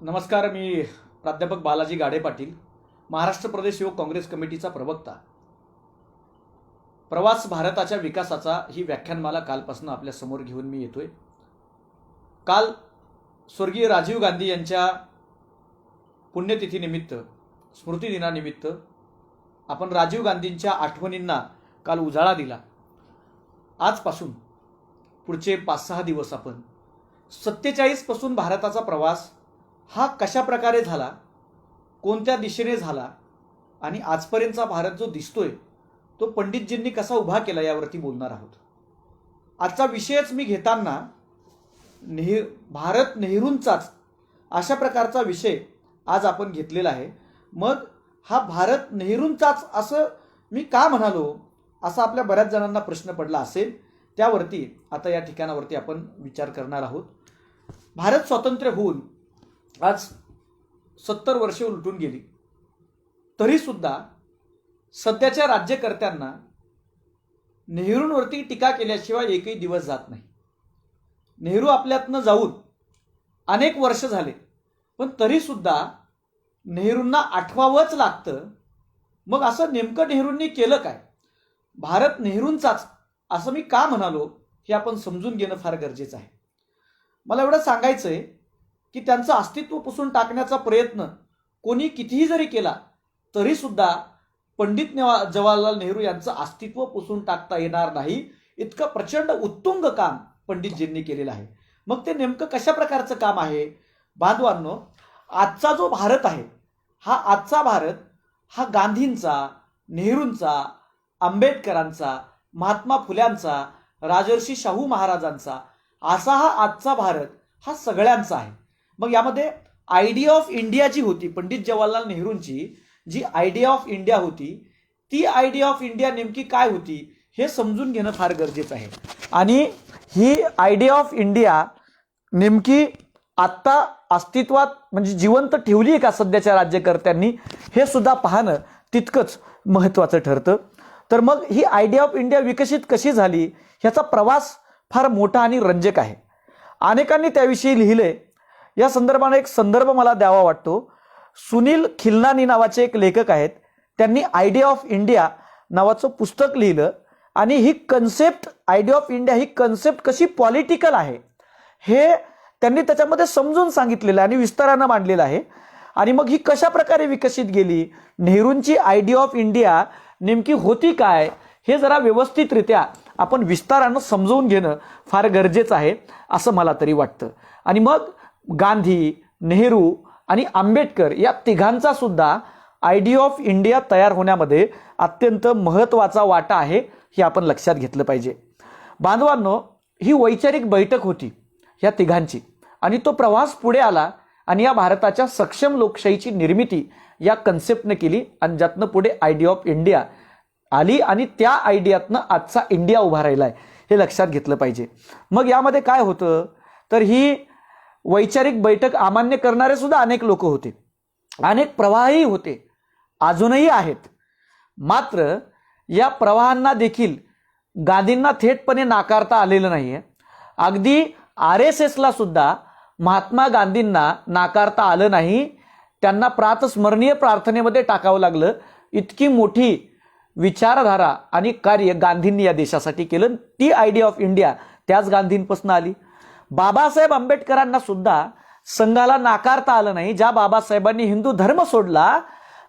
नमस्कार मी प्राध्यापक बालाजी गाडे पाटील महाराष्ट्र प्रदेश युवक काँग्रेस कमिटीचा प्रवक्ता. प्रवास भारताच्या विकासाचा ही व्याख्यानमाला कालपासून आपल्यासमोर घेऊन मी येतोय. काल स्वर्गीय राजीव गांधी यांच्या पुण्यतिथीनिमित्त स्मृतिदिनानिमित्त आपण राजीव गांधींच्या आठवणींना काल उजाळा दिला. आजपासून पुढचे पाच सहा दिवस आपण सत्तेचाळीसपासून भारताचा प्रवास हा कशा प्रकारे झाला कोणत्या दिशेने झाला आणि आजपर्यंतचा भारत जो दिसतोय तो पंडितजींनी कसा उभा केला यावरती बोलणार आहोत. आजचा विषयच मी घेताना नेह भारत नेहरूंचाच अशा प्रकारचा विषय आज आपण घेतलेला आहे. मग हा भारत नेहरूंचाच असं मी का म्हणालो असा आपल्या बऱ्याच जणांना प्रश्न पडला असेल त्यावरती आता या ठिकाणावरती आपण विचार करणार आहोत. भारत स्वातंत्र्य होऊन आज सत्तर वर्षे उलटून गेली. तरीसुद्धा सध्याच्या राज्यकर्त्यांना नेहरूंवरती टीका केल्याशिवाय एकही दिवस जात नाही. नेहरू आपल्यातनं जाऊन अनेक वर्ष झाले पण तरीसुद्धा नेहरूंना आठवावंच लागतं. मग असं नेमकं नेहरूंनी केलं काय? भारत नेहरूंचाच असं मी का म्हणालो हे आपण समजून घेणं फार गरजेचं आहे. मला एवढं सांगायचं आहे की त्यांचं अस्तित्व पुसून टाकण्याचा प्रयत्न कोणी कितीही जरी केला तरीसुद्धा पंडित नेवा जवाहरलाल नेहरू यांचं अस्तित्व पुसून टाकता येणार नाही. इतकं प्रचंड उत्तुंग काम पंडितजींनी केलेलं आहे. मग ते नेमकं कशा प्रकारचं काम आहे? बांधवांनो आजचा जो भारत आहे हा आजचा भारत हा गांधींचा नेहरूंचा आंबेडकरांचा महात्मा फुल्यांचा राजर्षी शाहू महाराजांचा असा हा आजचा भारत हा सगळ्यांचा आहे. मग यामध्ये आयडिया ऑफ इंडिया जी होती पंडित जवाहरलाल नेहरूंची जी आयडिया ऑफ इंडिया होती ती आयडिया ऑफ इंडिया नेमकी काय होती हे समजून घेणं फार गरजेचं आहे. आणि ही आयडिया ऑफ इंडिया नेमकी आत्ता अस्तित्वात म्हणजे जिवंत ठेवली आहे का सध्याच्या राज्यकर्त्यांनी हे सुद्धा पाहणं तितकंच महत्त्वाचं ठरतं. तर मग ही आयडिया ऑफ इंडिया विकसित कशी झाली ह्याचा प्रवास फार मोठा आणि रंजक आहे. अनेकांनी त्याविषयी लिहिले या संदर्भाने एक संदर्भ मला द्यावा वाटतो. सुनील खिल्लानी नावाचे एक लेखक आहेत. त्यांनी आयडिया ऑफ इंडिया नावाचं पुस्तक लिहिलं आणि ही कन्सेप्ट आयडिया ऑफ इंडिया ही कन्सेप्ट कशी पॉलिटिकल आहे हे त्यांनी त्याच्यामध्ये समजून सांगितलेलं आहे आणि विस्तारानं मांडलेलं आहे. आणि मग ही कशा प्रकारे विकसित गेली? नेहरूंची आयडिया ऑफ इंडिया नेमकी होती काय? हे जरा व्यवस्थितरित्या आपण विस्तारानं समजवून घेणं फार गरजेचं आहे असं मला तरी वाटतं. आणि मग गांधी नेहरू आणि आंबेडकर या तिघांचा सुद्धा आयडिया ऑफ इंडिया तयार होण्यामध्ये अत्यंत महत्त्वाचा वाटा आहे हे आपण लक्षात घेतलं पाहिजे. बांधवांनो ही वैचारिक बैठक होती या तिघांची आणि तो प्रवास पुढे आला आणि या भारताच्या सक्षम लोकशाहीची निर्मिती या कन्सेप्टनं केली आणि ज्यातनं पुढे आयडिया ऑफ इंडिया आली आणि त्या आयडियातनं आजचा इंडिया उभा राहिला आहे हे लक्षात घेतलं पाहिजे. मग यामध्ये काय होतं? तर ही वैचारिक बैठक अमान्य करणारे सुद्धा अनेक लोक होते. अनेक प्रवाहही होते. अजूनही आहेत. मात्र या प्रवाहांना देखील गांधींना थेटपणे नाकारता आलेलं नाही आहे अगदी आर एस एसला सुद्धा महात्मा गांधींना नाकारता आलं नाही. त्यांना प्रातस्मरणीय प्रार्थनेमध्ये टाकावं लागलं. इतकी मोठी विचारधारा आणि कार्य गांधींनी या देशासाठी केलं. ती आयडिया ऑफ इंडिया त्याच गांधींपासून आली. बाबासाहेब आंबेडकरांना सुद्धा संघाला नाकारता आलं नाही ज्या बाबासाहेबांनी हिंदू धर्म सोडला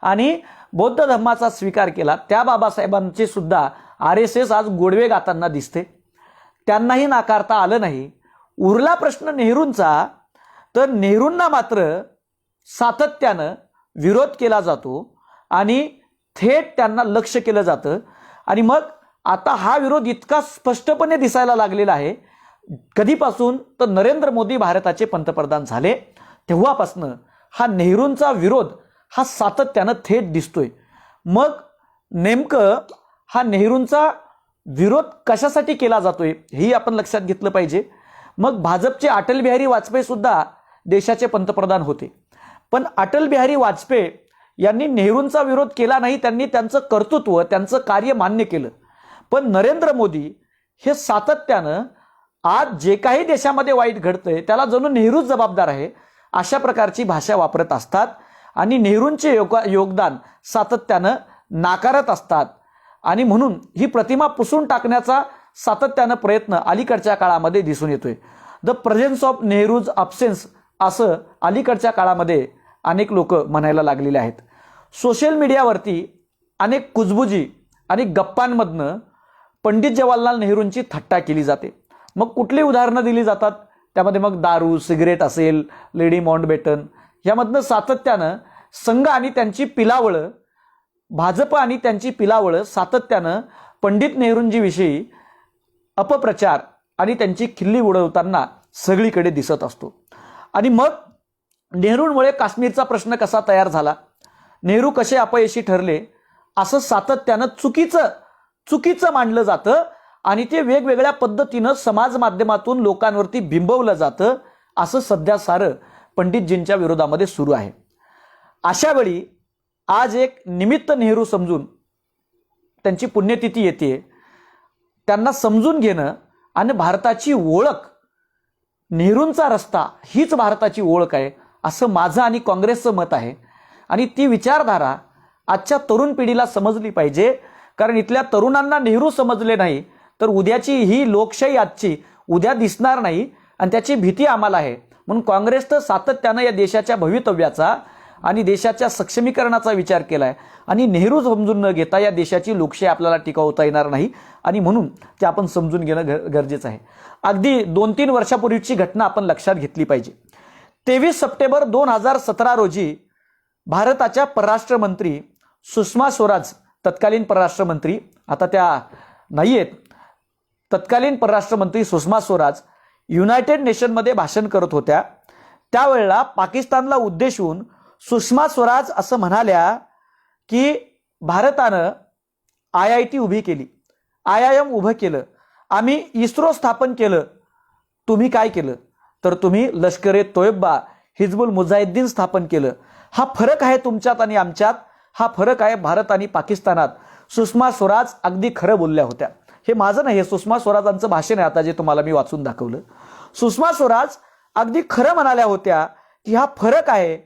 आणि बौद्ध धर्माचा स्वीकार केला त्या बाबासाहेबांचे सुद्धा आर एस एस आज गोडवे गाताना दिसते. त्यांनाही नाकारता आलं नाही. उरला प्रश्न नेहरूंचा तर नेहरूंना मात्र सातत्यानं विरोध केला जातो आणि थेट त्यांना लक्ष केलं जातं. आणि मग आता हा विरोध इतका स्पष्टपणे दिसायला लागलेला आहे कधीपासून तर नरेंद्र मोदी भारताचे पंतप्रधान झाले तेव्हापासनं हा नेहरूंचा विरोध हा सातत्यानं थेट दिसतोय. मग नेमकं हा नेहरूंचा विरोध कशासाठी केला जातोय हेही आपण लक्षात घेतलं पाहिजे. मग भाजपचे अटल बिहारी वाजपेयी सुद्धा देशाचे पंतप्रधान होते. पण अटल बिहारी वाजपेयी यांनी नेहरूंचा विरोध केला नाही त्यांनी त्यांचं कर्तृत्व त्यांचं कार्य मान्य केलं. पण नरेंद्र मोदी हे सातत्यानं आज जे काही देशामध्ये वाईट घडतंय त्याला जणू नेहरूच जबाबदार आहे अशा प्रकारची भाषा वापरत असतात. आणि नेहरूंचे योगा योगदान सातत्यानं नाकारत असतात. आणि म्हणून ही प्रतिमा पुसून टाकण्याचा सातत्यानं प्रयत्न अलीकडच्या काळामध्ये दिसून येतोय. The presence of Nehru's absence असं अलीकडच्या काळामध्ये अनेक लोक म्हणायला लागलेले आहेत. सोशल मीडियावरती अनेक कुजबुजी आणि गप्पांमधनं पंडित जवाहरलाल नेहरूंची थट्टा केली जाते. मग कुठली उदाहरणं दिली जातात? त्यामध्ये मग दारू सिगरेट असेल लेडी माउंटबेटन यामधनं सातत्यानं संघ आणि त्यांची पिलावळं भाजप आणि त्यांची पिलावळं सातत्यानं पंडित नेहरूंजीविषयी अपप्रचार आणि त्यांची खिल्ली उडवताना सगळीकडे दिसत असतो. आणि मग नेहरूंमुळे काश्मीरचा प्रश्न कसा तयार झाला? नेहरू कसे अपयशी ठरले? असं सातत्यानं चुकीचं चुकीचं मांडलं जातं. आणि ते वेगवेगळ्या पद्धतीनं समाज माध्यमातून लोकांवरती बिंबवलं जातं असं सध्या सारं पंडितजींच्या विरोधामध्ये सुरू आहे. अशा वेळी आज एक निमित्त नेहरू समजून त्यांची पुण्यतिथी येते त्यांना समजून घेणं आणि भारताची ओळख नेहरूंचा रस्ता हीच भारताची ओळख आहे असं माझं आणि काँग्रेसचं मत आहे. आणि ती विचारधारा आजच्या तरुण पिढीला समजली पाहिजे कारण इथल्या तरुणांना नेहरू समजले नाही तर उद्याची ही लोकशाही आजची उद्या दिसणार नाही आणि त्याची भीती आम्हाला आहे. म्हणून काँग्रेस तर सातत्यानं या देशाच्या भवितव्याचा आणि देशाच्या सक्षमीकरणाचा विचार केला आहे आणि नेहरू समजून न घेता या देशाची लोकशाही आपल्याला टिकवता येणार नाही आणि म्हणून ते आपण समजून घेणं गर गरजेचं आहे. अगदी दोन तीन वर्षापूर्वीची घटना आपण लक्षात घेतली पाहिजे. तेवीस सप्टेंबर दोन हजार सतरा रोजी भारताच्या परराष्ट्र मंत्री सुषमा स्वराज तत्कालीन परराष्ट्र मंत्री आता त्या नाही आहेत तत्कालीन परराष्ट्र मंत्री सुषमा स्वराज युनायटेड नेशनमध्ये भाषण करत होत्या. त्यावेळेला पाकिस्तानला उद्देशून सुषमा स्वराज असं म्हणाल्या की भारतानं आय आय टी उभी केली. आय आय एम उभं केलं. आम्ही इस्रो स्थापन केलं. तुम्ही काय केलं? तर तुम्ही लष्कर ए हिजबुल मुजाहिद्दीन स्थापन केलं. हा फरक आहे तुमच्यात आणि आमच्यात. हा फरक आहे भारत आणि पाकिस्तानात. सुषमा स्वराज अगदी खरं बोलल्या होत्या. हे माझं नाही हे सुषमा स्वराजांचं भाषण आहे आता जे तुम्हाला मी वाचून दाखवलं. सुषमा स्वराज अगदी खरं म्हणाल्या होत्या की हा फरक आहे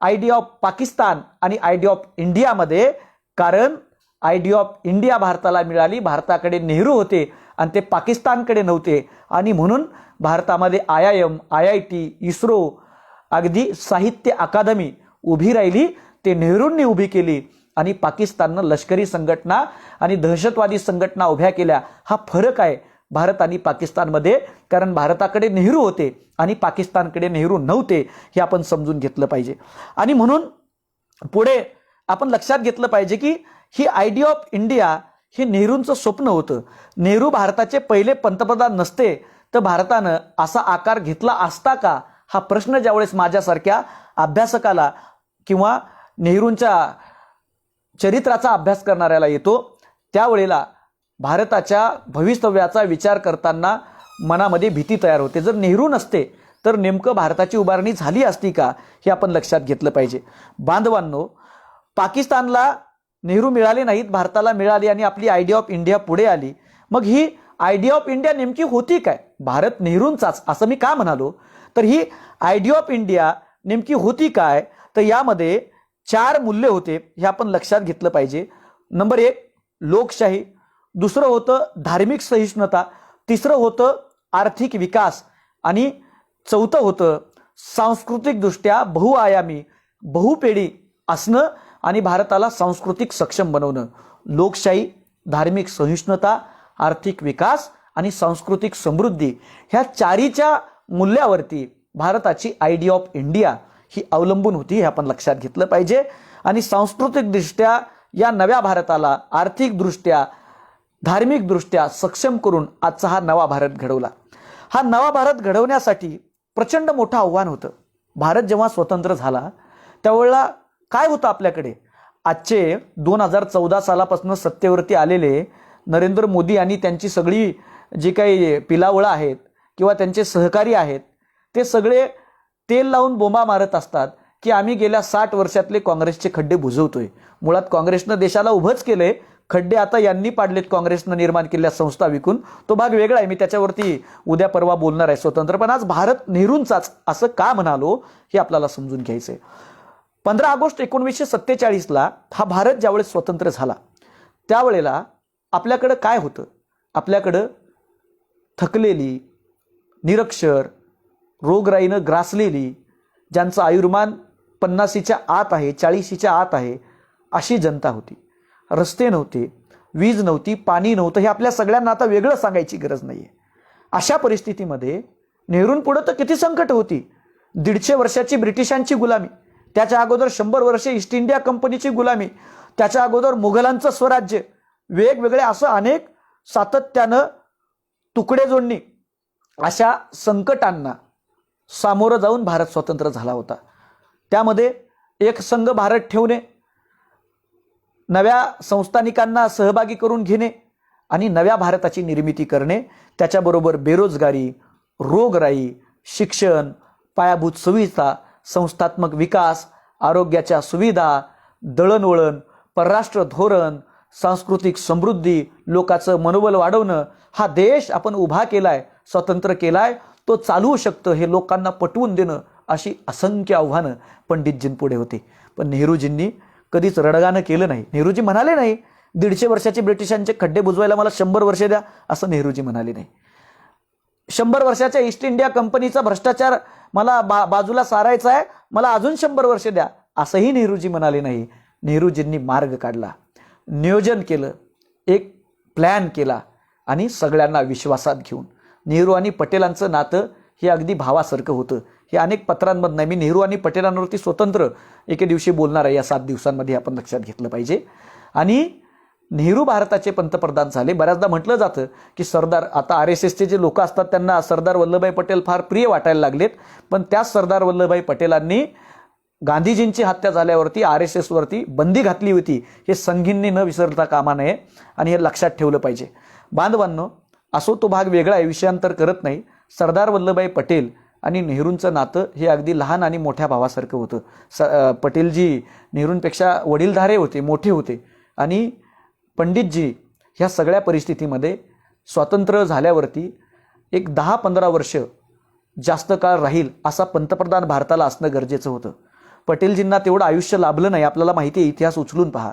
आयडिया ऑफ पाकिस्तान आणि आयडिया ऑफ इंडियामध्ये कारण आयडिया ऑफ इंडिया भारताला मिळाली भारताकडे नेहरू होते आणि ते पाकिस्तानकडे नव्हते. आणि म्हणून भारतामध्ये I I M I I T ISRO अगदी साहित्य अकादमी उभी राहिली ते नेहरूंनी उभी केली. आणि पाकिस्ताननं लष्करी संघटना आणि दहशतवादी संघटना उभ्या केल्या. हा फरक आहे भारत आणि पाकिस्तानमध्ये कारण भारताकडे नेहरू होते आणि पाकिस्तानकडे नेहरू नव्हते हे आपण समजून घेतलं पाहिजे. आणि म्हणून पुढे आपण लक्षात घेतलं पाहिजे की ही आयडिया ऑफ इंडिया हे नेहरूंचं स्वप्न होतं. नेहरू भारताचे पहिले पंतप्रधान नसते तर भारतानं असा आकार घेतला असता का? हा प्रश्न ज्यावेळेस माझ्यासारख्या अभ्यासकाला किंवा नेहरूंच्या चरित्राचा अभ्यास करणाऱ्याला येतो. त्यावेळेला भारताच्या भवितव्याचा विचार करताना मनामध्ये भीती तयार होते. जर नेहरू नसते तर नेमकं भारताची उभारणी झाली असती का हे आपण लक्षात घेतलं पाहिजे. बांधवांनो पाकिस्तानला नेहरू मिळाले नाहीत भारताला मिळाली आणि आपली आयडिया ऑफ इंडिया पुढे आली. मग ही आयडिया ऑफ इंडिया नेमकी होती काय? भारत नेहरूंचाच असं मी का म्हणालो? तर ही आयडिया ऑफ इंडिया नेमकी होती काय? तर यामध्ये चार मूल्य होते हे आपण लक्षात घेतलं पाहिजे. नंबर एक लोकशाही. दुसरं होतं धार्मिक सहिष्णुता. तिसरं होतं आर्थिक विकास. आणि चौथं होतं सांस्कृतिकदृष्ट्या बहुआयामी बहुपेढी असणं आणि भारताला सांस्कृतिक सक्षम बनवणं. लोकशाही धार्मिक सहिष्णुता आर्थिक विकास आणि सांस्कृतिक समृद्धी ह्या चारीच्या मूल्यावरती भारताची आयडिया ऑफ इंडिया ही अवलंबून होती हे आपण लक्षात घेतलं पाहिजे. आणि सांस्कृतिकदृष्ट्या या नव्या भारताला आर्थिकदृष्ट्या धार्मिकदृष्ट्या सक्षम करून आजचा हा नवा भारत घडवला. हा नवा भारत घडवण्यासाठी प्रचंड मोठं आव्हान होतं. भारत जेव्हा स्वतंत्र झाला त्यावेळेला काय होतं आपल्याकडे? आजचे दोन हजार चौदा सालापासून सत्तेवरती आलेले नरेंद्र मोदी आणि त्यांची सगळी जी काही पिलावळं आहेत किंवा त्यांचे सहकारी आहेत ते सगळे तेल लावून बोंबा मारत असतात की आम्ही गेल्या साठ वर्षातले काँग्रेसचे खड्डे बुजवतोय. मुळात काँग्रेसनं देशाला उभंच केलंय खड्डे आता यांनी पाडलेत काँग्रेसनं निर्माण केलेल्या संस्था विकून. तो भाग वेगळा आहे मी त्याच्यावरती उद्या परवा बोलणार आहे स्वतंत्र. पण आज भारत नेहरूंचाच असं का म्हणालो हे आपल्याला समजून घ्यायचं आहे पंधरा ऑगस्ट एकोणीसशे सत्तेचाळीसला हा भारत ज्यावेळेस स्वतंत्र झाला त्यावेळेला आपल्याकडं काय होतं? आपल्याकडं थकलेली निरक्षर रोगराईनं ग्रासलेली ज्यांचं आयुर्मान पन्नासीच्या आत आहे चाळीशीच्या आत आहे अशी जनता होती. रस्ते नव्हते वीज नव्हती पाणी नव्हतं हे आपल्या सगळ्यांना आता वेगळं सांगायची गरज नाही आहे अशा परिस्थितीमध्ये नेहरूंपुढं तर किती संकट होती. दीडशे वर्षाची ब्रिटिशांची गुलामी त्याच्या अगोदर शंभर वर्षे ईस्ट इंडिया कंपनीची गुलामी त्याच्या अगोदर मुघलांचं स्वराज्य वेगवेगळे असं अनेक सातत्यानं तुकडे जोडणी अशा संकटांना सामोरं जाऊन भारत स्वतंत्र झाला होता. त्यामध्ये एक संघ भारत ठेवणे नव्या संस्थानिकांना सहभागी करून घेणे आणि नव्या भारताची निर्मिती करणे त्याच्याबरोबर बेरोजगारी रोगराई शिक्षण पायाभूत सुविधा संस्थात्मक विकास आरोग्याच्या सुविधा दळणवळण परराष्ट्र धोरण सांस्कृतिक समृद्धी लोकाचं मनोबल वाढवणं हा देश आपण उभा केला आहे स्वतंत्र आहे तो चालवू शकतं हे लोकांना पटवून देणं अशी असंख्य आव्हानं पंडितजींपुढे होती. पण नेहरूजींनी कधीच रडगाणं केलं नाही. नेहरूजी म्हणाले नाही दीडशे वर्षाचे ब्रिटिशांचे खड्डे बुजवायला मला शंभर वर्षे द्या असं नेहरूजी म्हणाले नाही. शंभर वर्षाच्या ईस्ट इंडिया कंपनीचा भ्रष्टाचार मला बा बाजूला सारायचा आहे मला अजून शंभर वर्ष द्या असंही नेहरूजी म्हणाले नाही. नेहरूजींनी मार्ग काढला. नियोजन केलं एक प्लॅन केला आणि सगळ्यांना विश्वासात घेऊन नेहरू आणि पटेलांचं नातं हे अगदी भावासारखं होतं. हे अनेक पत्रांमधनं आहे. मी नेहरू आणि पटेलांवरती स्वतंत्र एके दिवशी बोलणार आहे या सात दिवसांमध्ये आपण लक्षात घेतलं पाहिजे. आणि नेहरू भारताचे पंतप्रधान झाले. बऱ्याचदा म्हटलं जातं की सरदार आता आर एस एसचे जे लोक असतात त्यांना सरदार वल्लभभाई पटेल फार प्रिय वाटायला लागलेत. पण त्याच सरदार वल्लभभाई पटेलांनी गांधीजींची हत्या झाल्यावरती आर एस एसवरती बंदी घातली होती. हे संघींनी न विसरता कामा नये आणि हे लक्षात ठेवलं पाहिजे. बांधवांनो असो तो भाग वेगळा आहे विषयांतर करत नाही. सरदार वल्लभभाई पटेल आणि नेहरूंचं नातं हे अगदी लहान आणि मोठ्या भावासारखं होतं. स पटेलजी नेहरूंपेक्षा वडीलधारे होते मोठे होते. आणि पंडितजी ह्या सगळ्या परिस्थितीमध्ये स्वातंत्र्य झाल्यावरती एक दहा पंधरा वर्ष जास्त काळ राहील असा पंतप्रधान भारताला असणं गरजेचं होतं. पटेलजींना तेवढं आयुष्य लाभलं नाही आपल्याला माहिती आहे इतिहास उचलून पहा.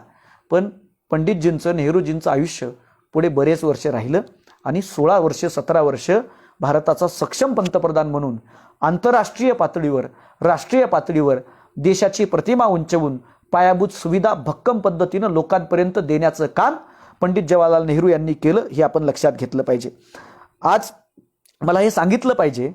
पण पंडितजींचं नेहरूजींचं आयुष्य पुढे बरेच वर्ष राहिलं. आणि सोळा वर्ष सतरा वर्ष भारताचा सक्षम पंतप्रधान म्हणून आंतरराष्ट्रीय पातळीवर राष्ट्रीय पातळीवर देशाची प्रतिमा उंचवून पायाभूत सुविधा भक्कम पद्धतीनं लोकांपर्यंत देण्याचं काम पंडित जवाहरलाल नेहरू यांनी केलं हे आपण लक्षात घेतलं पाहिजे. आज मला हे सांगितलं पाहिजे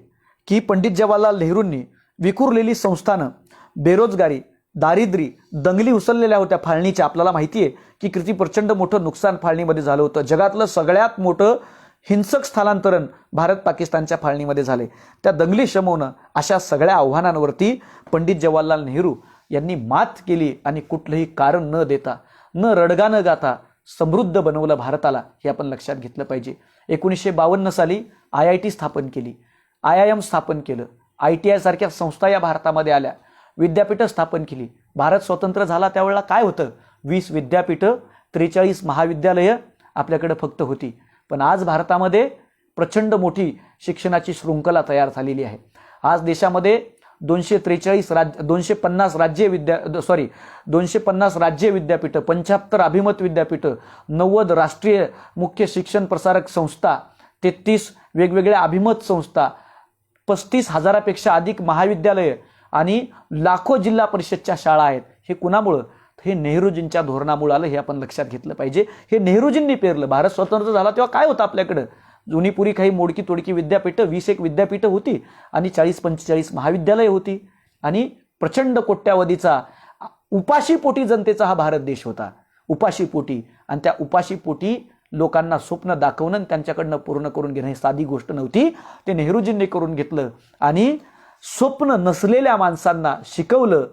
की पंडित जवाहरलाल नेहरूंनी विखुरलेली संस्थानं बेरोजगारी दारिद्री दंगली उचललेल्या होत्या फाळणीच्या आपल्याला माहिती आहे की किती प्रचंड मोठं नुकसान फाळणीमध्ये झालं होतं. जगातलं सगळ्यात मोठं हिंसक स्थलांतरण भारत पाकिस्तानच्या फाळणीमध्ये झाले. त्या दंगली शमवणं अशा सगळ्या आव्हानांवरती पंडित जवाहरलाल नेहरू यांनी मात केली आणि कुठलंही कारण न देता न रडगा न गाता समृद्ध बनवलं भारताला हे आपण लक्षात घेतलं पाहिजे. एकोणीसशे बावन्न साली आय आय टी स्थापन केली. आय आय एम स्थापन केलं. आय टी आय सारख्या संस्था या भारतामध्ये आल्या. विद्यापीठं स्थापन केली. भारत स्वतंत्र झाला त्यावेळेला काय होतं? वीस विद्यापीठं त्रेचाळीस महाविद्यालयं आपल्याकडे फक्त होती. पण आज भारतामध्ये प्रचंड मोठी शिक्षणाची शृंखला तयार झालेली आहे. आज देशामध्ये दोनशे त्रेचाळीस राज्य दोनशे पन्नास राज्य विद्या सॉरी दोनशे पन्नास राज्य विद्यापीठं पंच्याहत्तर अभिमत विद्यापीठं नव्वद राष्ट्रीय मुख्य शिक्षण प्रसारक संस्था तेहतीस वेगवेगळ्या अभिमत संस्था पस्तीस हजारापेक्षा अधिक महाविद्यालयं आणि लाखो जिल्हा परिषदच्या शाळा आहेत. हे कुणामुळं? हे नेहरूजींच्या धोरणामुळे आलं हे आपण लक्षात घेतलं पाहिजे. हे नेहरूजींनी पेरलं. भारत स्वतंत्र झाला तेव्हा काय होतं आपल्याकडं? जुनीपुरी काही मोडकी तोडकी विद्यापीठं वीस एक विद्यापीठं होती आणि चाळीस पंचेचाळीस महाविद्यालय होती आणि प्रचंड कोट्यावधीचा उपाशीपोटी जनतेचा हा भारत देश होता. उपाशीपोटी आणि त्या उपाशीपोटी लोकांना स्वप्न दाखवणं आणि त्यांच्याकडनं पूर्ण करून घेणं ही साधी गोष्ट नव्हती. ते नेहरूजींनी करून घेतलं आणि स्वप्न नसलेल्या माणसांना शिकवलं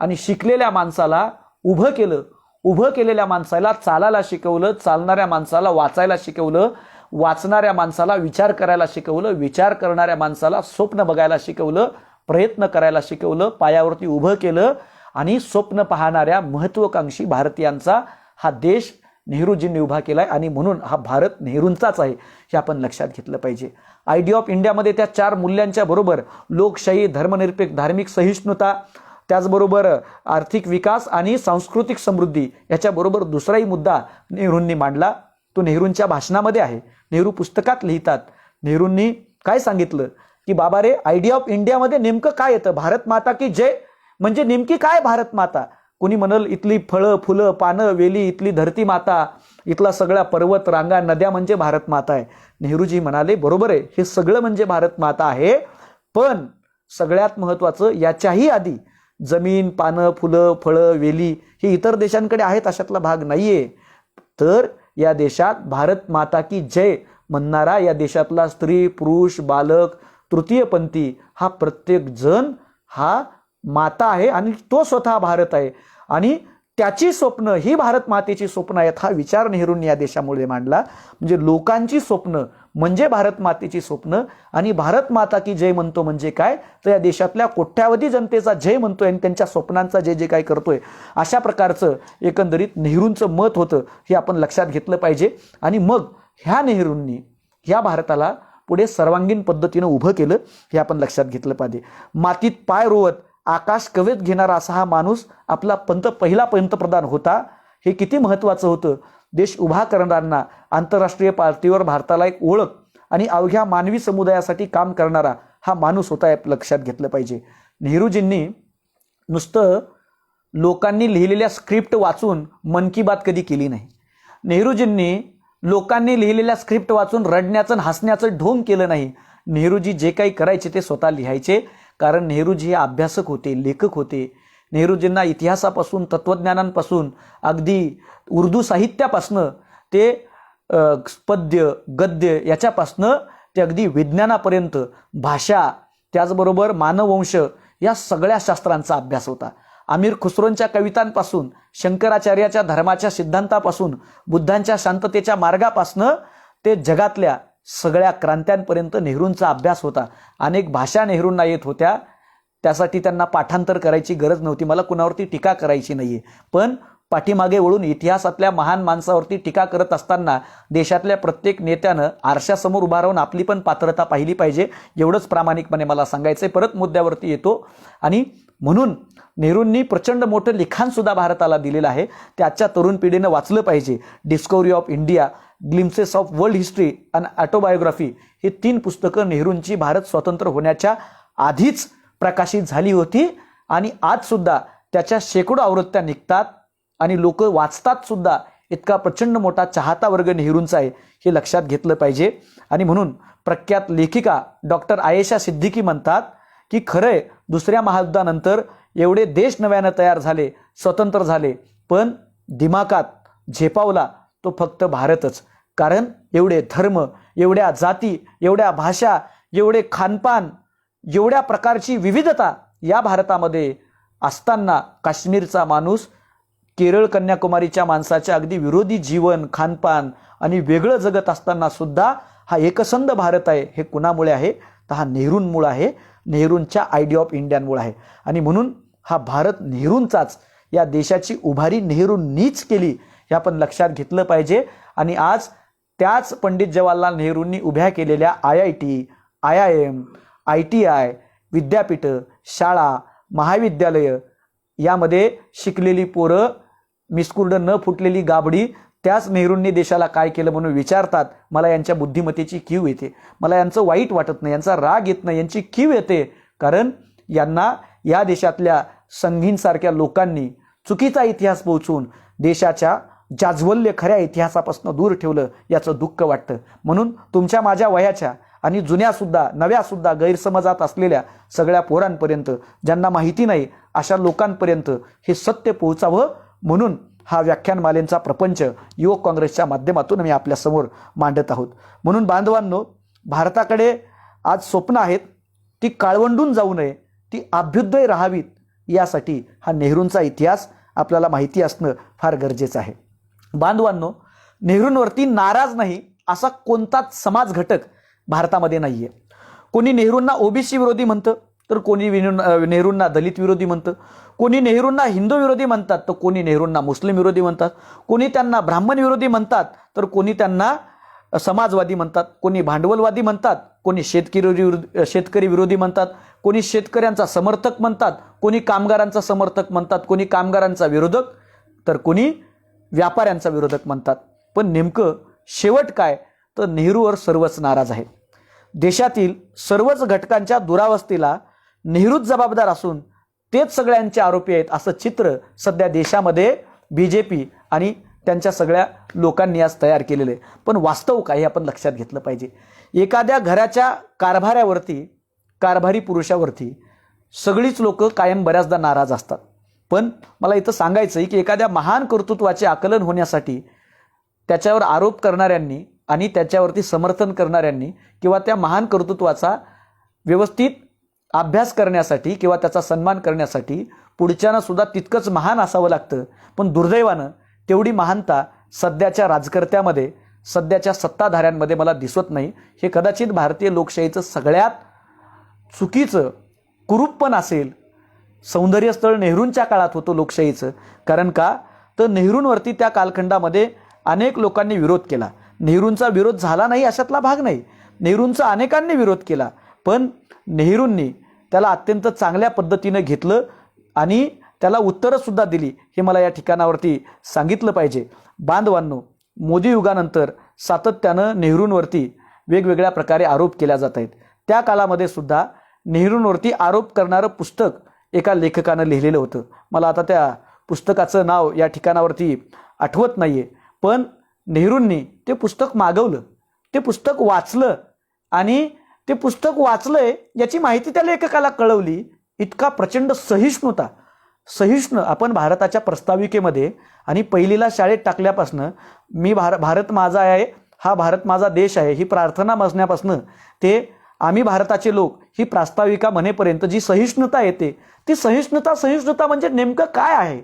आणि शिकलेल्या माणसाला उभं केलं उभं केलेल्या माणसाला चालायला शिकवलं चालणाऱ्या माणसाला वाचायला शिकवलं वाचणाऱ्या माणसाला विचार करायला शिकवलं विचार करणाऱ्या माणसाला स्वप्न बघायला शिकवलं प्रयत्न करायला शिकवलं पायावरती उभं केलं आणि स्वप्न पाहणाऱ्या महत्त्वाकांक्षी भारतीयांचा हा देश नेहरूजींनी उभा केला आहे आणि म्हणून हा भारत नेहरूंचाच आहे हे आपण लक्षात घेतलं पाहिजे. आयडिया ऑफ इंडियामध्ये त्या चार मूल्यांच्या बरोबर लोकशाही धर्मनिरपेक्ष धार्मिक सहिष्णुता त्याचबरोबर आर्थिक विकास आणि सांस्कृतिक समृद्धी याच्याबरोबर दुसराही मुद्दा नेहरूंनी मांडला. तो नेहरूंच्या भाषणामध्ये आहे. नेहरू पुस्तकात लिहितात. नेहरूंनी काय सांगितलं? की बाबा रे आयडिया ऑफ इंडियामध्ये नेमकं काय येतं? भारत माता की जय? म्हणजे नेमकी काय भारत माता? कोणी म्हणल इथली फळं फुलं पानं वेली इथली धरती माता इथला सगळा पर्वत रांगा नद्या म्हणजे भारत माता आहे. नेहरूजी म्हणाले बरोबर आहे. हे सगळं म्हणजे भारत माता आहे. पण सगळ्यात महत्त्वाचं याच्याही आधी जमीन पानं फुलं फळं वेली हे इतर देशांकडे आहेत अशातला भाग नाही आहे तर या देशात भारत माता की जय म्हणणारा या देशातला स्त्री पुरुष बालक तृतीयपंथी हा प्रत्येक जण हा माता आहे आणि तो स्वतः भारत आहे. आणि त्याची स्वप्न ही भारत मातेची स्वप्न आहेत हा विचार नेहरूंनी या देशामुळे मांडला. म्हणजे लोकांची स्वप्न म्हणजे भारत मातेची स्वप्न आणि भारत माता की जय म्हणतो म्हणजे काय? तर या देशातल्या कोट्यावधी जनतेचा जय म्हणतोय आणि त्यांच्या स्वप्नांचा जे जे काय करतोय अशा प्रकारचं एकंदरीत नेहरूंचं मत होतं हे आपण लक्षात घेतलं पाहिजे. आणि मग ह्या नेहरूंनी ह्या भारताला पुढे सर्वांगीण पद्धतीनं उभं केलं हे आपण लक्षात घेतलं पाहिजे. मातीत पाय रोवत आकाश कवेत घेणारा असा हा माणूस आपला पंत पहिला पंतप्रधान होता. हे किती महत्त्वाचं होतं? देश उभा करणाऱ्यांना आंतरराष्ट्रीय पार्टीवर भारताला एक ओळख आणि अवघ्या मानवी समुदायासाठी काम करणारा हा माणूस होता हे लक्षात घेतलं पाहिजे. नेहरूजींनी नुसतं लोकांनी लिहिलेल्या स्क्रिप्ट वाचून मन की बात कधी केली नाही. नेहरूजींनी लोकांनी लिहिलेल्या स्क्रिप्ट वाचून रडण्याचं हसण्याचं ढोंग केलं नाही. नेहरूजी जे काही करायचे ते स्वतः लिहायचे. कारण नेहरूजी हे अभ्यासक होते लेखक होते. नेहरूजींना इतिहासापासून तत्त्वज्ञानांपासून अगदी उर्दू साहित्यापासनं ते पद्य गद्य याच्यापासनं ते अगदी विज्ञानापर्यंत भाषा त्याचबरोबर मानववंश या सगळ्या शास्त्रांचा अभ्यास होता. आमिर खुसरोंच्या कवितांपासून शंकराचार्याच्या धर्माच्या सिद्धांतापासून बुद्धांच्या शांततेच्या मार्गापासनं ते जगातल्या सगळ्या क्रांत्यांपर्यंत नेहरूंचा अभ्यास होता. अनेक भाषा नेहरूंना येत होत्या. त्यासाठी त्यांना पाठांतर करायची गरज नव्हती. मला कुणावरती टीका करायची नाही आहे पण पाठीमागे वळून इतिहासातल्या महान माणसावरती टीका करत असताना देशातल्या प्रत्येक नेत्यानं आरशासमोर उभा राहून आपली पण पात्रता पाहिली पाहिजे एवढंच प्रामाणिकपणे मला सांगायचं आहे परत मुद्द्यावरती येतो. आणि म्हणून नेहरूंनी प्रचंड मोठं लिखाणसुद्धा भारताला दिलेलं आहे. ते आजच्या तरुण पिढीनं वाचलं पाहिजे. Discovery of India Glimpses of World History आणि ॲटोबायोग्राफी ही तीन पुस्तकं नेहरूंची भारत स्वतंत्र होण्याच्या आधीच प्रकाशित झाली होती आणि आजसुद्धा त्याच्या शेकडो आवृत्त्या निघतात आणि लोक वाचतात सुद्धा. इतका प्रचंड मोठा चाहता वर्ग नेहरूंचा आहे हे लक्षात घेतलं पाहिजे. आणि म्हणून प्रख्यात लेखिका डॉक्टर आयेशा सिद्दीकी म्हणतात की खरंय दुसऱ्या महायुद्धानंतर एवढे देश नव्यानं तयार झाले स्वतंत्र झाले पण दिमाकात झेपावला तो फक्त भारतच. कारण एवढे धर्म एवढ्या जाती एवढ्या भाषा एवढे खानपान एवढ्या प्रकारची विविधता या भारतामध्ये असताना काश्मीरचा माणूस केरळ कन्याकुमारीच्या माणसाच्या अगदी विरोधी जीवन खानपान आणि वेगळं जगत असताना सुद्धा हा एकसंध भारत आहे हे कुणामुळे आहे? तर हा नेहरूंमुळे आहे नेहरूंच्या आयडिया ऑफ इंडियामुळे आहे. आणि म्हणून हा भारत नेहरूंचाच या देशाची उभारी नेहरूंनीच केली हे आपण लक्षात घेतलं पाहिजे. आणि आज त्याच पंडित जवाहरलाल नेहरूंनी उभ्या केलेल्या I I T I I M I T I विद्यापीठं शाळा महाविद्यालयं यामध्ये शिकलेली पोरं मिसकुर्ड न फुटलेली गाबडी त्याच नेहरूंनी देशाला काय केलं म्हणून विचारतात मला यांच्या बुद्धिमत्तेची कीव येते. मला यांचं वाईट वाटत नाही यांचा राग येत नाही यांची कीव येते. कारण यांना या देशातल्या संघींसारख्या लोकांनी चुकीचा इतिहास पोहोचून देशाच्या जाज्वल्य खऱ्या इतिहासापासून दूर ठेवलं याचं दुःख वाटतं. म्हणून तुमच्या माझ्या वयाच्या आणि जुन्यासुद्धा नव्यासुद्धा गैरसमजात असलेल्या सगळ्या पोरांपर्यंत ज्यांना माहिती नाही अशा लोकांपर्यंत हे सत्य पोहोचावं म्हणून हा व्याख्यानमालेंचा प्रपंच युवक काँग्रेसच्या माध्यमातून मी आपल्यासमोर मांडत आहोत. म्हणून बांधवांनो भारताकडे आज स्वप्न आहेत ती काळवंडून जाऊ नये ती अभ्युदय राहावीत यासाठी हा नेहरूंचा इतिहास आपल्याला माहिती असणं फार गरजेचं आहे. बांधवांनो नेहरूंवरती नाराज नाही असा कोणताच समाज घटक भारतामध्ये नाही आहे कोणी नेहरूंना ओबीसी विरोधी म्हणतं तर कोणी विनो- नेहरूंना दलित विरोधी म्हणतं. कोणी नेहरूंना हिंदू विरोधी म्हणतात तर कोणी नेहरूंना मुस्लिम विरोधी म्हणतात. कोणी त्यांना ब्राह्मण विरोधी म्हणतात तर कोणी त्यांना समाजवादी म्हणतात. कोणी भांडवलवादी म्हणतात कोणी शेतकरी विरोधी शेतकरी विरोधी म्हणतात. कोणी शेतकऱ्यांचा समर्थक म्हणतात कोणी कामगारांचा समर्थक म्हणतात. कोणी कामगारांचा विरोधक तर कोणी व्यापाऱ्यांचा विरोधक म्हणतात. पण नेमकं शेवट काय तर नेहरूवर सर्वच नाराज आहेत. देशातील सर्वच घटकांच्या दुरावस्थेला नेहरूच जबाबदार असून तेच सगळ्यांचे आरोपी आहेत असं चित्र सध्या देशामध्ये बी जे पी आणि त्यांच्या सगळ्या लोकांनी आज तयार केलेलं आहे. पण वास्तव काय हे आपण लक्षात घेतलं पाहिजे. एखाद्या घराच्या कारभाऱ्यावरती कारभारी पुरुषावरती सगळीच लोकं कायम बऱ्याचदा नाराज असतात. पण मला इथं सांगायचं आहे की एखाद्या महान कर्तृत्वाचे आकलन होण्यासाठी त्याच्यावर आरोप करणाऱ्यांनी आणि त्याच्यावरती समर्थन करणाऱ्यांनी किंवा त्या महान कर्तृत्वाचा व्यवस्थित अभ्यास करण्यासाठी किंवा त्याचा सन्मान करण्यासाठी पुढच्यानं सुद्धा तितकंच महान असावं लागतं. पण दुर्दैवानं तेवढी महानता सध्याच्या राजकर्त्यामध्ये सध्याच्या सत्ताधाऱ्यांमध्ये मला दिसत नाही. हे कदाचित भारतीय लोकशाहीचं सगळ्यात चुकीचं कुरूप पण असेल. सौंदर्यस्थळ नेहरूंच्या काळात होतं लोकशाहीचं. कारण का? तर नेहरूंवरती त्या कालखंडामध्ये अनेक लोकांनी विरोध केला. नेहरूंचा विरोध झाला नाही अशातला भाग नाही. नेहरूंचा अनेकांनी विरोध केला पण नेहरूंनी त्याला अत्यंत चांगल्या पद्धतीनं घेतलं आणि त्याला उत्तरंसुद्धा दिली. हे मला या ठिकाणावरती सांगितलं पाहिजे. बांधवांनो मोदी युगानंतर सातत्यानं नेहरूंवरती वेगवेगळ्या प्रकारे आरोप केल्या जात आहेत. त्या काळामध्ये सुद्धा नेहरूंवरती आरोप करणारं पुस्तक एका लेखकानं लिहिलेलं होतं. मला आता त्या पुस्तकाचं नाव या ठिकाणावरती आठवत नाही आहे पण नेहरूंनी ते पुस्तक मागवलं ते पुस्तक वाचलं आणि ते पुस्तक वाचलंय याची माहिती त्या लेखकाला कळवली. इतका प्रचंड सहिष्णुता सहिष्णु आपण भारताच्या प्रस्ताविकेमध्ये आणि पहिलीला शाळेत टाकल्यापासनं मी भार भारत माझा आहे हा भारत माझा देश आहे ही प्रार्थना बसण्यापासनं ते आम्ही भारताचे लोक ही प्रास्ताविका म्हणेपर्यंत जी सहिष्णुता येते ती सहिष्णुता सहिष्णुता म्हणजे नेमकं काय आहे?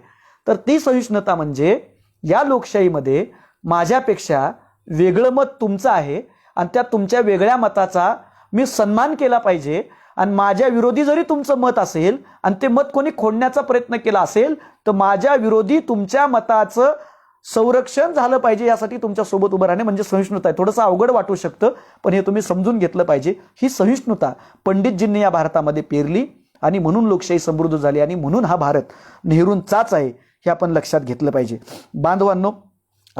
तर ती सहिष्णुता म्हणजे या लोकशाहीमध्ये माझ्यापेक्षा वेगळं मत तुमचं आहे आणि त्या तुमच्या वेगळ्या मताचा मी सन्मान केला पाहिजे आणि माझ्या विरोधी जरी तुमचं मत असेल आणि ते मत कोणी खोडण्याचा प्रयत्न केला असेल तर माझ्या विरोधी तुमच्या मताचं संरक्षण झालं पाहिजे यासाठी तुमच्यासोबत उभं राहणे म्हणजे सहिष्णुता आहे. थोडंसं अवघड वाटू शकतं पण हे तुम्ही समजून घेतलं पाहिजे. ही सहिष्णुता पंडितजींनी या भारतामध्ये पेरली आणि म्हणून लोकशाही समृद्ध झाली आणि म्हणून हा भारत नेहरूंचाच आहे हे आपण लक्षात घेतलं पाहिजे. बांधवांनो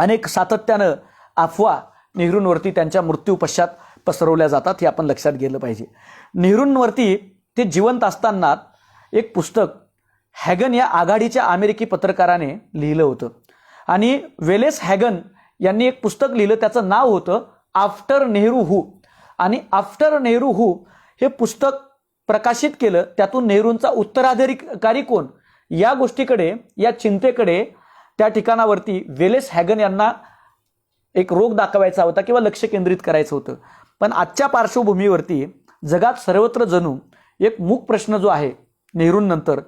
अनेक सातत्यानं अफवा नेहरूंवरती त्यांच्या मृत्यूपश्चात पसरवल्या जातात हे आपण लक्षात गेलं पाहिजे. नेहरूंवरती ते जिवंत असताना एक पुस्तक हॅगन या आघाडीच्या अमेरिकी पत्रकाराने लिहिलं होतं. आणि वेलेस हॅगन यांनी एक पुस्तक लिहिलं त्याचं नाव होतं आफ्टर नेहरू हू. आणि आफ्टर नेहरू हू हे पुस्तक प्रकाशित केलं त्यातून नेहरूंचा उत्तराधिकारी कोण? या गोष्टीकडे या चिंतेकडे त्या ठिकाणावरती वेलेस हॅगन यांना एक रोग दाखवायचा होता किंवा लक्ष केंद्रित करायचं होतं. पण आजच्या पार्श्वभूमीवरती जगात सर्वत्र जणू एक मूक प्रश्न जो आहे नेहरूंनंतर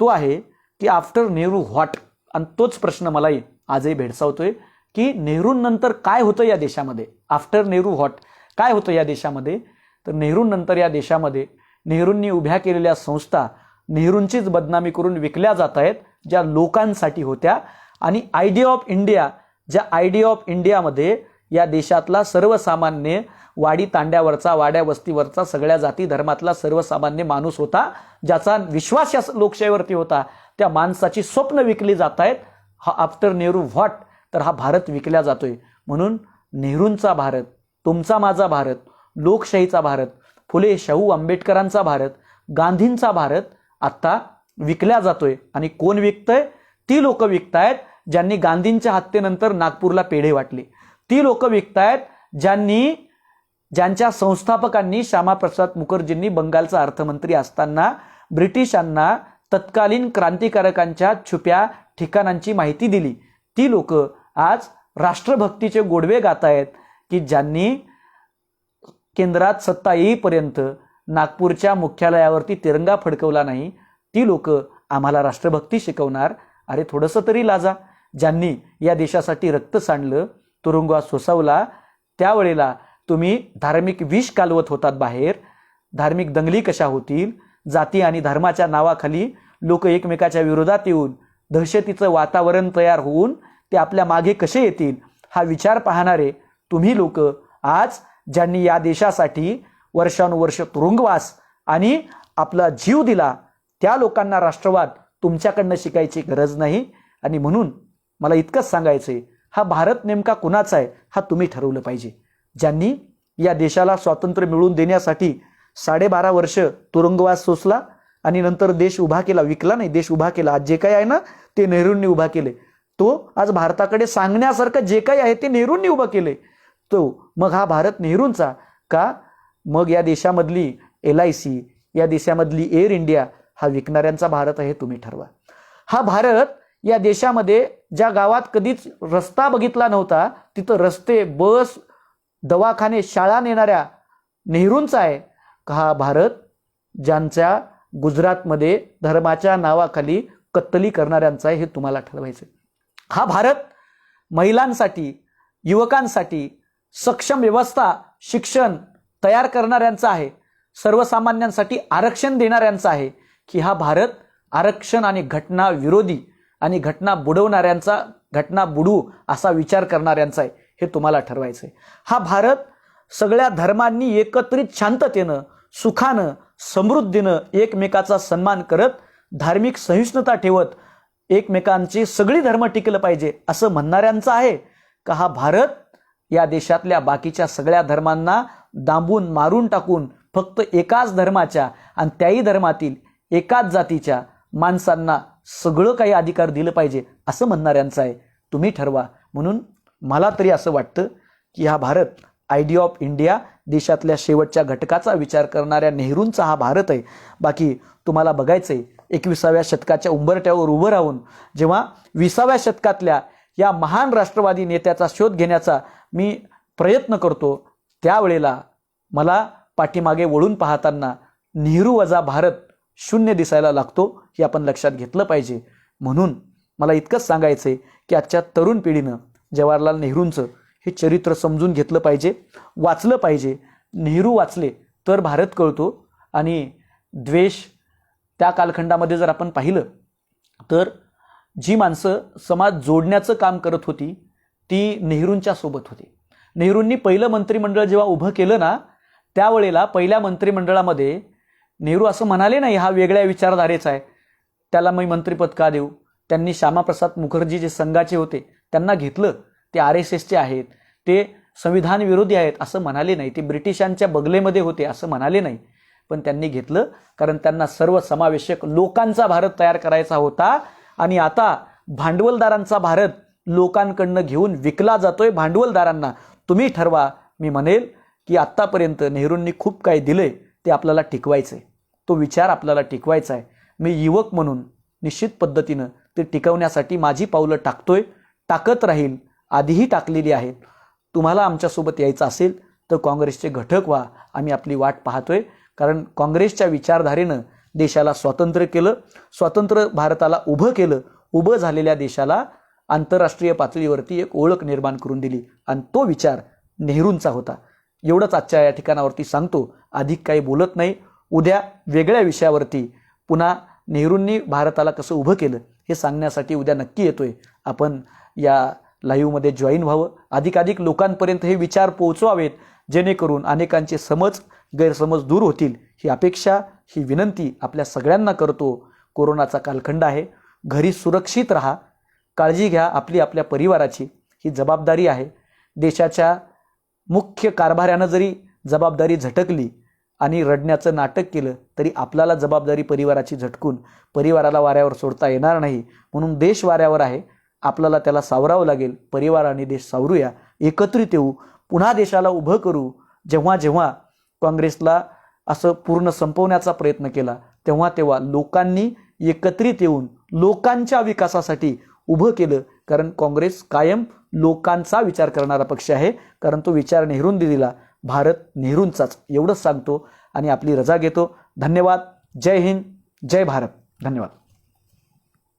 तो आहे की आफ्टर नेहरू व्हॉट आणि तोच प्रश्न मलाही आजही भेडसावतोय की नेहरूंनंतर काय होतं या देशामध्ये? आफ्टर नेहरू व्हॉट काय होतं या देशामध्ये? तर नेहरूंनंतर या देशामध्ये नेहरूंनी उभ्या केलेल्या संस्था नेहरूंचीच बदनामी करून विकल्या जात आहेत ज्या लोकांसाठी होत्या. आणि आयडिया ऑफ इंडिया ज्या आयडिया ऑफ इंडियामध्ये या देशातला सर्वसामान्य वाडी तांड्यावरचा वाड्या वस्तीवरचा सगळ्या जाती धर्मातला सर्वसामान्य माणूस होता ज्याचा विश्वास या लोकशाहीवरती होता त्या माणसाची स्वप्न विकली जात आहेत हा आफ्टर नेहरू व्हॉट तर हा भारत विकला जातोय. म्हणून नेहरूंचा भारत तुमचा माझा भारत लोकशाहीचा भारत फुले शाहू आंबेडकरांचा भारत गांधींचा भारत आत्ता विकल्या जातोय. आणि कोण विकतंय? ती लोक विकतायत ज्यांनी गांधींच्या हत्येनंतर नागपूरला पेढे वाटले. ती लोक विकतायत ज्यांनी ज्यांच्या संस्थापकांनी श्यामाप्रसाद मुखर्जींनी बंगालचा अर्थमंत्री असताना ब्रिटिशांना तत्कालीन क्रांतिकारकांच्या छुप्या ठिकाणांची माहिती दिली. ती लोक आज राष्ट्रभक्तीचे गोडवे गात आहेत की ज्यांनी केंद्रात सत्ता येईपर्यंत नागपूरच्या मुख्यालयावरती तिरंगा फडकवला नाही ती लोक आम्हाला राष्ट्रभक्ती शिकवणार अरे थोडंसं तरी लाजा. ज्यांनी या देशासाठी रक्त सांडलं तुरुंगात सोसावला त्यावेळेला तुम्ही धार्मिक विष कालवत होतात बाहेर. धार्मिक दंगली कशा होतील? जाती आणि धर्माच्या नावाखाली लोक एकमेकाच्या विरोधात येऊन दहशतीचं वातावरण तयार होऊन ते आपल्या मागे कसे येतील हा विचार पाहणारे तुम्ही लोक आज ज्यांनी या देशासाठी वर्षानुवर्ष तुरुंगवास आणि आपला जीव दिला त्या लोकांना राष्ट्रवाद तुमच्याकडनं शिकायची गरज नाही. आणि म्हणून मला इतकंच सांगायचं आहे हा भारत नेमका कुणाचा आहे हा तुम्ही ठरवलं पाहिजे. ज्यांनी या देशाला स्वातंत्र्य मिळवून देण्यासाठी साडेबारा वर्ष तुरुंगवास सोसला आणि नंतर देश उभा केला विकला नाही देश उभा केला. आज जे काही आहे ना ते नेहरूंनी उभा केले तो आज भारताकडे सांगण्यासारखं जे काही आहे ते नेहरूंनी उभं केले तो मग हा भारत नेहरूंचा का? मग या देशामधली एल आय सी या देशामधली एअर इंडिया हा विकणाऱ्यांचा भारत आहे तुम्ही ठरवा. हा भारत या देशामध्ये ज्या गावात कधीच रस्ता बघितला नव्हता तिथं रस्ते बस दवाखाने शाळा नेणाऱ्या नेहरूंचा आहे. हा भारत ज्यांच्या गुजरातमध्ये धर्माच्या नावाखाली कत्तली करणाऱ्यांचा आहे हे तुम्हाला ठरवायचं हा भारत महिलांसाठी युवकांसाठी सक्षम व्यवस्था शिक्षण तयार करणाऱ्यांचा आहे. सर्वसामान्यांसाठी आरक्षण देणाऱ्यांचा आहे. की हा भारत आरक्षण आणि घटना विरोधी आणि घटना बुडवणाऱ्यांचा घटना बुडू असा विचार करणाऱ्यांचा आहे हे तुम्हाला ठरवायचं आहे. हा भारत सगळ्या धर्मांनी एकत्रित शांततेनं सुखानं समृद्धीनं एकमेकाचा सन्मान करत धार्मिक सहिष्णुता ठेवत एकमेकांची सगळी धर्म टिकलं पाहिजे असं म्हणणाऱ्यांचा आहे का हा भारत या देशातल्या बाकीच्या सगळ्या धर्मांना दांबून मारून टाकून फक्त एकाच धर्माच्या आणि त्याही धर्मातील एकाच जातीच्या माणसांना सगळं काही अधिकार दिलं पाहिजे असं म्हणणाऱ्यांचं आहे. तुम्ही ठरवा. म्हणून मला तरी असं वाटतं की हा भारत आयडिया ऑफ इंडिया देशातल्या शेवटच्या घटकाचा विचार करणाऱ्या नेहरूंचा हा भारत आहे. बाकी तुम्हाला बघायचं आहे एकविसाव्या शतकाच्या उंबरट्यावर उभं राहून जेव्हा विसाव्या शतकातल्या या महान राष्ट्रवादी नेत्याचा शोध घेण्याचा मी प्रयत्न करतो त्यावेळेला मला पाठीमागे वळून पाहताना नेहरू वजा भारत शून्य दिसायला लागतो हे आपण लक्षात घेतलं पाहिजे. म्हणून मला इतकंच सांगायचं आहे की आजच्या तरुण पिढीनं जवाहरलाल नेहरूंचं हे चरित्र समजून घेतलं पाहिजे वाचलं पाहिजे. नेहरू वाचले तर भारत कळतो आणि द्वेष त्या कालखंडामध्ये जर आपण पाहिलं तर जी माणसं समाज जोडण्याचं काम करत होती ती नेहरूंच्या सोबत होती. नेहरूंनी पहिलं मंत्रिमंडळ जेव्हा उभं केलं ना त्यावेळेला पहिल्या मंत्रिमंडळामध्ये नेहरू असं म्हणाले नाही हा वेगळ्या विचारधारेचा आहे. त्याला मी मंत्रिपद का देऊ? त्यांनी श्यामाप्रसाद मुखर्जी जे संघाचे होते त्यांना घेतलं. ते आर एस एसचे आहेत. ते संविधान विरोधी आहेत असं म्हणाले नाही. ते ब्रिटिशांच्या बगलेमध्ये होते असं म्हणाले नाही. पण त्यांनी घेतलं कारण त्यांना सर्वसमावेशक लोकांचा भारत तयार करायचा होता आणि आता भांडवलदारांचा भारत लोकांकडनं घेऊन विकला जातोय भांडवलदारांना. तुम्ही ठरवा. मी म्हणेल की आत्तापर्यंत नेहरूंनी खूप काही दिलंय ते आपल्याला टिकवायचं आहे तो विचार आपल्याला टिकवायचा आहे. मी युवक म्हणून निश्चित पद्धतीनं ते टिकवण्यासाठी माझी पावलं टाकतोय टाकत राहील आधीही टाकलेली आहेत. तुम्हाला आमच्यासोबत यायचं असेल तर काँग्रेसचे घटक व्हा आम्ही आपली वाट पाहतोय. कारण काँग्रेसच्या विचारधारेनं देशाला स्वातंत्र्य केलं स्वातंत्र्य भारताला उभं केलं उभं झालेल्या देशाला आंतरराष्ट्रीय पातळीवरती एक ओळख निर्माण करून दिली. आणि तो विचार नेहरूंचा होता. एवढंच आजच्या या ठिकाणावरती सांगतो. अधिक काही बोलत नाही. उद्या वेगळ्या विषयावरती पुन्हा नेहरूंनी भारताला कसं उभं केलं हे सांगण्यासाठी उद्या नक्की येतोय. आपण या लाईव्हमध्ये जॉईन व्हावं. अधिकाधिक लोकांपर्यंत हे विचार पोहोचवावेत जेणेकरून अनेकांचे समज गैरसमज दूर होतील. ही अपेक्षा ही विनंती आपल्या सगळ्यांना करतो. कोरोनाचा कालखंड आहे. घरी सुरक्षित राहा. काळजी घ्या आपली आपल्या परिवाराची. ही जबाबदारी आहे. देशाच्या मुख्य कारभाऱ्यानं जरी जबाबदारी झटकली आणि रडण्याचं नाटक केलं तरी आपल्याला जबाबदारी परिवाराची झटकून परिवाराला वाऱ्यावर सोडता येणार नाही. म्हणून देश वाऱ्यावर आहे. आपल्याला त्याला सावरावं लागेल. परिवार आणि देश सावरूया. एकत्रित येऊ. पुन्हा देशाला उभं करू. जेव्हा जेव्हा काँग्रेसला असं पूर्ण संपवण्याचा प्रयत्न केला तेव्हा तेव्हा लोकांनी एकत्रित येऊन लोकांच्या विकासासाठी उभं केलं. कारण काँग्रेस कायम लोकांचा विचार करणारा पक्ष आहे. कारण तो विचार नेहरून दिला. भारत नेहरूंचाच. एवढंच सांगतो आणि आपली रजा घेतो. धन्यवाद. जय हिंद. जय भारत. धन्यवाद.